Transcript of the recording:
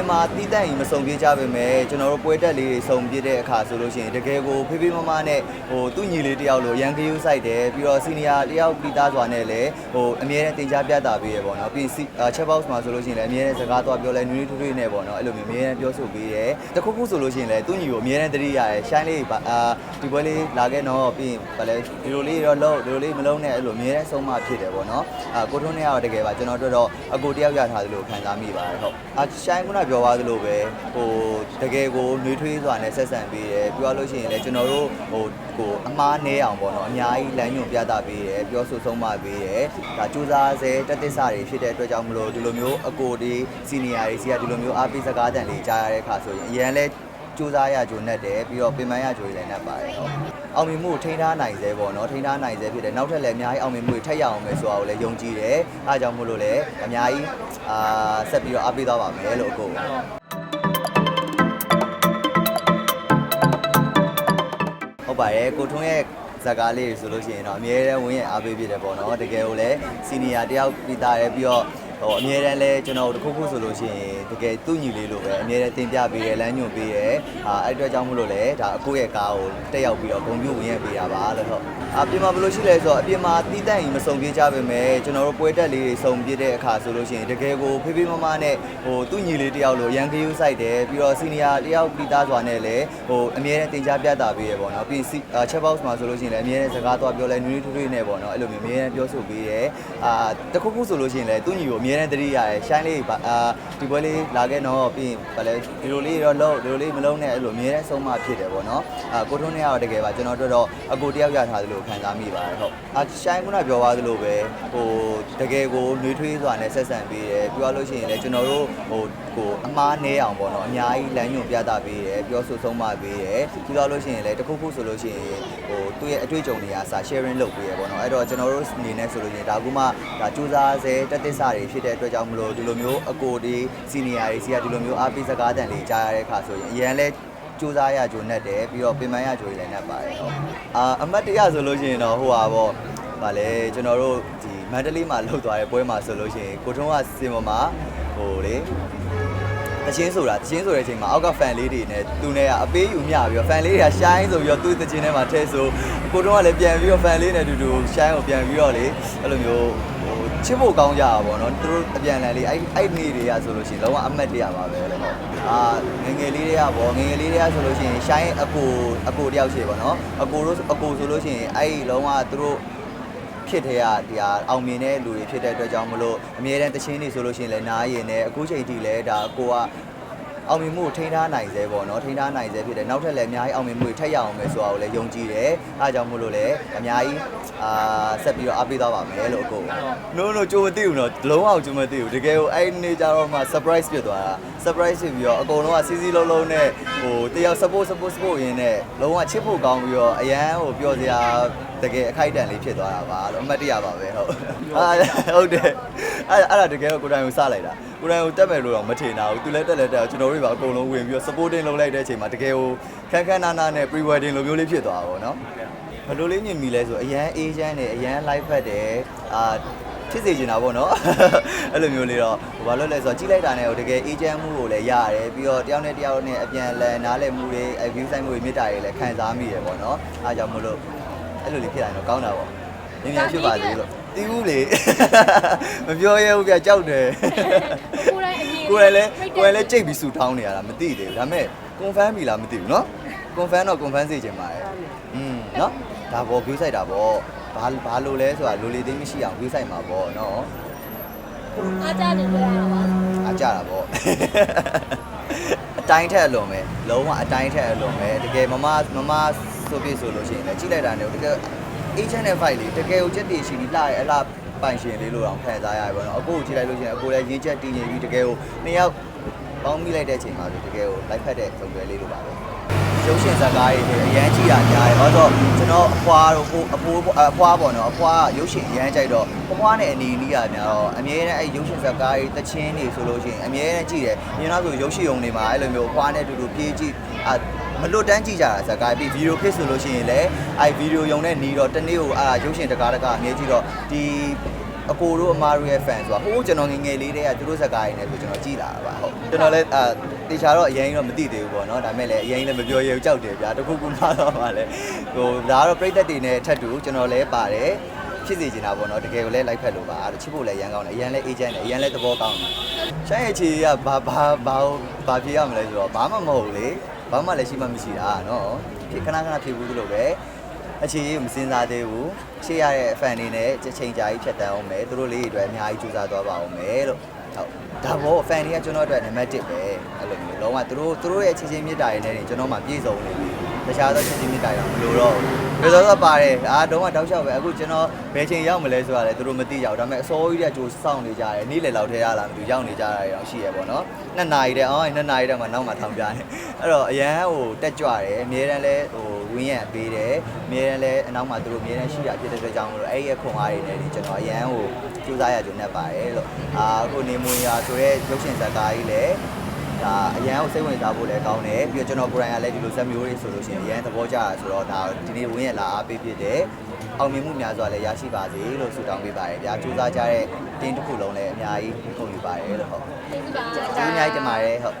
ဒီမှာတီးတန့်ရင်မစုံပြကြပါမယ်ကျွန်တော်တို့ပွဲတက်လေးတွေစုံပြတဲ့အခါဆိုလို့ရှိရင်တကယ်ကိုဖေးဖေးမမနဲ့ဟိုသူ့ညီလေးတယောက်လိုရန်ကယူးဆိုင်တယ်ပြီးတော့စီနီယာတယောက်ပြီးသားစွာနဲ့လည်းဟိုအမြဲတမ်းတင် जा ပြတာပေးရပေါ့နော်ပြီးချက်ဘောက်စ်မှာဆိုလို့ရှိရင်လည်းအမြဲတမ်းစကားသွားပြောလဲနွေးနွေးထွေးထွေးနဲ့ပေါ့နော်အဲ့လိုမျိုးအမြဲတမ်းပြောဆိုပေးတယ်တခုခုဆိုလို့ရှိရင်လည်းသူ့ညီကိုအမြဲတမ်းတတိရတယ်ရှိုင်းလေးပါအာဒီပွဲလေးလာခဲ့တော့ပြီးရင်ဗာလဲဒီလိုလေးတော့လုံးဒီလိုလေးမလုံးနဲ့အဲ့လိုအမြဲတမ်းဆုံးမဖြစ်တယ်ပေါ့နော်အာကိုထွန်းနဲ့ကတော့တကယ်ပါကျွန်တော်တို့တော့အကိုတယောက်ရထားသလိုခံစားမိပါတယ်ဟုတ်အာရှိုင်းခုနပြောသွားသလိုပဲဟိုတကယ်ကိုနှွေးထွေးစွာနဲ့ဆက်ဆံပေးတယ်ပြောရလို့ရှိရင်လည်းကျွန်တော်တို့ဟိုကိုအမားနဲအောင်ပေါ့နော်အများကြီးလမ်းညွှန်ပြတာပေးတယ်ပြောဆိုဆုံးမပေးတယ်ဒါစူးစမ်းစေတက်သစ္စာတွေဖြစ်တဲ့အတွက်ကြောင့်မလို့ဒီလိုမျိုးအကိုတွေစီနီယာတွေစီကဒီလိုမျိုးအားပေးစကားတန်လေးကြားရတဲ့အခါဆိုရင်အရန်လဲ စူးစမ်းရကြုံနဲ့တယ်ပြီးတော့ပင်ပန်းရကြုံလည်းနဲ့ပါတယ်ဟုတ်အောင်မြင်မှုကိုထိန်းထားနိုင်စေပေါ့နော်ထိန်းထားနိုင်စေဖြစ်တယ်နောက်ထပ်လည်းအများကြီးအောင်မြင်မှုတွေထပ်ရအောင်မယ်ဆိုတာကိုလည်းယုံကြည်တယ်အားကြောင့်မို့လို့လည်းအများကြီးအာဆက်ပြီးတော့အားပေးသွားပါမယ်လို့အကိုဟုတ်ပါတယ်ကိုထွန်းရဲ့ဇာကားလေးတွေဆိုလို့ရှိရင်တော့အမြဲတမ်းဝင်းရဲ့အားပေးဖြစ်တယ်ပေါ့နော်တကယ်ကိုလည်းစီနီယာတယောက်ပြီးသားတယ်ပြီးတော့ ဟိုအမြဲတမ်းလဲကျွန်တော်တို့တစ်ခုခုဆိုလို့ရှိရင်တကယ်သူ့ညီလေးလိုပဲအမြဲတမ်းတင်ပြပေးတယ်လမ်းညွှန်ပေးတယ်အာအဲ့အတွက်ကြောင့်မလို့လဲဒါအကိုရဲ့ကားကိုတက်ရောက်ပြီးတော့ဂုံပြူဝင်ရပေးတာပါလို့ဟုတ်အပြင်မှာဘယ်လိုရှိလဲဆိုတော့အပြင်မှာတီးတန့်ရင်မစုံပြကြပါမယ်ကျွန်တော်တို့ပွဲတက်လေးတွေစုံပြတဲ့အခါဆိုလို့ရှိရင်တကယ်ကိုဖေးဖေးမမနဲ့ဟိုသူ့ညီလေးတယောက်လိုရန်ကယူးဆိုင်တယ်ပြီးတော့စီနီယာတယောက်ပြီးသားစွာနဲ့လည်းဟိုအမြဲတမ်းတင် जा ပြတာပေးရပေါ့နော်ပြီးချက်ဘောက်စ်မှာဆိုလို့ရှိရင်လည်းအမြဲတမ်းစကားသွားပြောလဲနွေးနွေးထွေးထွေးနဲ့ပေါ့နော်အဲ့လိုမျိုးအမြဲတမ်းပြောဆိုပေးတယ်အာတခုခုဆိုလို့ရှိရင်လည်းသူ့ညီကိုအမြဲတမ်းတတိရတယ်ရှိုင်းလေးပါအာဒီပွဲလေးလာခဲ့တော့ပြီးရင်ဗာလဲဒီလိုလေးတော့လုံးဒီလိုလေးမလုံးနဲ့အဲ့လိုအမြဲတမ်းဆုံးမဖြစ်တယ်ပေါ့နော်အာကိုထွန်းနဲ့ကတော့တကယ်ပါကျွန်တော်တို့တော့အကိုတယောက်ရထားသလိုခံစားမိပါတယ်ဟုတ်အာရှိုင်းခုနပြောသွားသလိုပဲဟိုတကယ်ကိုနှွေးထွေးစွာနဲ့ဆက်ဆံပေးတယ်ပြောရလို့ရှိရင်လည်းကျွန်တော်တို့ဟို ကိုအမားနဲအောင်ပေါ့နော်အများကြီးလမ်းညွှန်ပြတာပေးတယ်ပြောဆိုဆုံးမပေးတယ်ပြီးတော့လို့ရှိရင်လည်းတခုခုဆိုလို့ရှိရင်ဟိုသူ့ရဲ့အတွေ့အကြုံတွေကစာ sharing လုပ်ပေးရပေါ့နော်အဲ့တော့ကျွန်တော်တို့အနေနဲ့ဆိုလို့ရှိရင်ဒါကူမှဒါစူးစမ်းစေတက်သစ္စာတွေဖြစ်တဲ့အတွက်ကြောင့်မလို့ဒီလိုမျိုးအကိုတွေစီနီယာတွေစီကဒီလိုမျိုးအားပေးစကားတန်လေးကြားရတဲ့အခါဆိုရင်အရန်လဲစူးစမ်းရကြုံနဲ့တယ်ပြီးတော့ပင်ပန်းရကြုံလည်းနဲ့ပါတယ်ဟုတ်အာအမတ်တရဆိုလို့ရှိရင်တော့ဟိုပါပေါ့ဗာလေကျွန်တော်တို့ဒီမန္တလေးမှာလှုပ်သွားတဲ့ပွဲမှာဆိုလို့ရှိရင်ကိုထုံးကစင်ပေါ်မှာဟိုလေ တချင်းဆိုတာတချင်းဆိုတဲ့အချိန်မှာအောက်က fan လေးတွေနဲ့သူနဲ့ကအပေးယူမျှပြီးတော့ fan လေးတွေက shine ဆိုပြီးတော့သူ့တချင်းထဲမှာထည့်ဆိုကိုတုံးကလည်းပြန်ပြီးတော့ fan လေးနဲ့အတူတူ shine ကိုပြန်ပြီးတော့လေအဲ့လိုမျိုးဟိုချစ်ဖို့ကောင်းကြတာပေါ့နော်သူတို့အပြန်အလှန်လေးအဲ့အဲ့နေ့တွေကဆိုလို့ရှိရင်လုံးဝအမှတ်တရပါပဲလို့ဟုတ်အာငယ်ငယ်လေးတွေကပေါ့ငယ်ငယ်လေးတွေကဆိုလို့ရှိရင် shine အကိုအကိုတယောက်ရှိပေါ့နော်အကိုတို့အကိုဆိုလို့ရှိရင်အဲ့လုံးဝသူတို့ ဖြစ်တဲ့ကဒီဟာအောင်မြင်တဲ့လူတွေဖြစ်တဲ့အတွက်ကြောင့်မလို့အမြဲတမ်းတချင်းနေဆိုလို့ရှိရင်လည်းနားရင်လည်းအခုချိန်ထိလည်းဒါကိုက အောင်မြင်မှုကိုထိန်းထားနိုင်စေပေါ့နော်ထိန်းထားနိုင်စေဖြစ်တယ်နောက်ထပ်လည်းအများကြီးအောင်မြင်မှုတွေထပ်ရအောင်မယ်ဆိုတာကိုလည်းယုံကြည်တယ်အဲအကြောင်းမို့လို့လည်းအများကြီးအာဆက်ပြီးတော့အားပေးသွားပါမယ်လို့အကို no no ကြိုမသိဘူးနော်လုံးအောင်ကြိုမသိဘူးတကယ်ကိုအဲ့နေကြတော့မှ surprise ဖြစ်သွားတာ surprise ဖြစ်ပြီးတော့အကုန်လုံးကစီစီလုံးလုံးနဲ့ဟိုတယောက် support support support ရင်းနဲ့လုံးဝချစ်ဖို့ကောင်းပြီးတော့အရန်ဟိုပြောစရာတကယ်အခိုက်အတန့်လေးဖြစ်သွားတာပါလို့အမှတ်တရပါပဲဟုတ်အာဟုတ်တယ်အဲ့အဲ့ဒါတကယ်ကိုကိုယ်တိုင်ကိုစလိုက်တာကိုယ်တိုင်ကိုတက်မယ်လို့တော့မထင်တာဘူးသူလည်းတက်လည်းတက်ကျွန်တော်တို့ပါအကုန်လုံးဝင်ပြီးတော့ supporting လုပ်လိုက်တဲ့အချိန်မှာတကယ်ကိုခန်းခန်းနာနာနဲ့ pre wedding လိုမျိုးလေးဖြစ်သွားတာပေါ့နော်ဘယ်လိုလေးညင်မီလဲဆိုအရန်အေးချမ်းတယ်အရန် live ဖက်တယ်အာဖြစ်စေချင်တာပေါ့နော်အဲ့လိုမျိုးလေးတော့ဟိုဘာလို့လဲဆိုတော့ကြီးလိုက်တာနဲ့ဟိုတကယ်အေးချမ်းမှုကိုလည်းရတယ်ပြီးတော့တယောက်နဲ့တယောက်နဲ့အပြန်အလှန်နားလည်မှုတွေအ view ဆိုင်မှုတွေမြစ်တာတွေလည်းခံစားမိရပေါ့နော်အားကြောင့်မလို့အဲ့လိုလေးဖြစ်လာရင်တော့ကောင်းတာပေါ့မြင်မြန်ဖြစ်ပါသေးလို့တီးဘူးလေမပြောရဲဘူးပြကြောက်တယ် ကိုယ်တိုင်အမြင် ကိုယ်လည်းကိုယ်လည်းကြိတ်ပြီးဆူထောင်းနေရတာမသိသေးဘူးဒါပေမဲ့ confirm ပြီလားမသိဘူးเนาะ confirm တော့ confirm စေချင်ပါတယ်อืมเนาะဒါပေါ့ view site တာပေါ့ဘာဘာလို့လဲဆိုတာလိုလေသိမရှိအောင် view site မှာပေါ့เนาะ အားကြတယ်ပြောရတာပါ အားကြတာပေါ့အတိုင်းထက်အလွန်ပဲလုံးဝအတိုင်းထက်အလွန်ပဲတကယ်မမမမဆိုပြဆိုလို့ရှိရင်လည်းကြည့်လိုက်တာနဲ့တကယ် agent နဲ့ fight လေးတကယ်ကိုချက်တည်ရှိပြီးလှရဲအလား ပိုင်ရှင်လေးလို့အောင်ခံစားရပြီပေါ့နော်အကိုကိုကြည့်လိုက်လို့ရှိရင်အကိုလည်းရင်းချက်တည်နေပြီးတကယ်ကိုနှစ်ယောက်ပေါင်းမိလိုက်တဲ့အချိန်မှာဆိုတကယ်ကို live ဖက်တဲ့ပုံစံလေးလိုပါပဲရုပ်ရှင်ဇာတ်ကားတွေအရန်ကြည့်ရများတယ်။ဘာလို့ဆိုကျွန်တော်အဖွာတို့ကိုအဖိုးအဖွာပေါ့နော်အဖွာရုပ်ရှင်အရန်ကြိုက်တော့အဖွာနဲ့အနီနီးရများတော့အမြဲတမ်းအဲ့ရုပ်ရှင်ဇာတ်ကားတွေတချင်းတွေဆိုလို့ရှိရင်အမြဲတမ်းကြည့်တယ်။မြင်တော့ဆိုရုပ်ရှင်ုံတွေမှာအဲ့လိုမျိုးအဖွာနဲ့အတူတူပြေးကြည့်အ မလွတ်တမ်းကြည့်ကြတာဇာတ်ကားပြီးဗီဒီယိုခစ်ဆိုလို့ရှိရင်လည်းအဲ့ဗီဒီယိုယုံနဲ့နီးတော့တနေ့ကိုအာရုပ်ရှင်တကားတကားအမြဲကြည့်တော့ဒီအကိုတို့အမားတို့ရဲ့ fan ဆိုတာဟိုးကျွန်တော်ငယ်ငယ်လေးတည်းကသူတို့ဇာတ်ကားရင်းနဲ့ဆိုကျွန်တော်ကြည်လာတာပါဟုတ်ကျွန်တော်လည်းအာတေချာတော့အရင်တော့မသိသေးဘူးပေါ့နော်ဒါပေမဲ့လည်းအရင်လည်းမပြောရဘူးကြောက်တယ်ဗျာတခုခုမှတော့ပါလေဟိုဒါကတော့ပြိသက်တွေနဲ့ထပ်တူကျွန်တော်လည်းပါတယ် ဖြစ်စေချင်တာပေါ့နော်တကယ်ကိုလည်းလိုက်ဖက်လို့ပါအဲ့ဒါချစ်ဖို့လည်းရမ်းကောင်းတယ်အရင်လည်း agent တယ်အရင်လည်းသဘောကောင်းတယ်ရှိုင်းရဲ့ချီကဘာဘာဘာဘာဖြစ်ရမလဲဆိုတော့ဘာမှမဟုတ်လေဘာမှလည်းရှိမှမရှိတာနော်ဖြစ်ခဏခဏဖြစ်ဘူးလို့ပဲအခြေရေးမစင်စားသေးဘူးချေရတဲ့ fan တွေနဲ့ချက်ချင်းကြာကြီးဖြတ်တန်းအောင်မယ်သူတို့လေးတွေအတွက်အများကြီးကြိုးစားသွားပါအောင်မယ်လို့ဟုတ်ဒါဘော fan တွေကကျွန်တော်အတွက်နံပါတ်1ပဲအဲ့လိုမျိုးလုံးဝသူတို့သူတို့ရဲ့ချင်းချင်းမြတ်တာတွေနဲ့ကျွန်တော်မှပြည့်စုံနေပြီ တခြားသောချင်းချင်းမြတ်တာတွေတော့မလိုတော့ဘူးဘယ်လိုတော့ပါတယ်အာတော့မှတောက်လျှောက်ပဲအခုကျွန်တော်ဘယ်ချိန်ရောက်မလဲဆိုတာလည်းသူတို့မသိကြဘူးဒါပေမဲ့အစောကြီးတည်းကကြိုးစောင့်နေကြတယ်နေ့လယ်လောက်ထဲရလာမသိဘူးရောက်နေကြတာတွေတော့ရှိရပေါ့နော်နှစ်နာရီတည်းအော်နှစ်နာရီတည်းမှနောက်မှထောင်ပြတယ်အဲ့တော့အရန်ဟိုတက်ကြွတယ်အများတန်းလဲဟိုဝင်းရံပေးတယ်အများတန်းလဲအနောက်မှာသူတို့အများတန်းရှိတာဖြစ်တဲ့အတွက်ကြောင့်မလို့အဲ့ဒီအခွန်အားတွေနဲ့ဒီကျွန်တော်အရန်ဟိုစူးစမ်းရကြုံနေပါတယ်လို့အာခုနေမွေရာဆိုရဲရုပ်ရှင်ဇာတ်ကားကြီးလည်း ဒါအရန်ကိုစိတ်ဝင်စားဖို့လည်းကောင်းတယ်ပြီးတော့ကျွန်တော်ကိုယ်တိုင်ကလည်းဒီလိုဇက်မျိုးတွေဆိုလို့ရှိရင်အရန်သဘောကျတာဆိုတော့ဒါဒီနေ့ဝင်းရလာအားပေးဖြစ်တယ်အောင်မြင်မှုများစွာလည်းရရှိပါစေလို့ဆုတောင်းပေးပါတယ်ဗျာစူးစမ်းကြတဲ့တင်းတစ်ခုလုံးလည်းအများကြီးခုန်ယူပါတယ်လို့ဟုတ်ကျေးဇူးပါကျေးဇူးအများကြီးတင်ပါတယ်ဟုတ်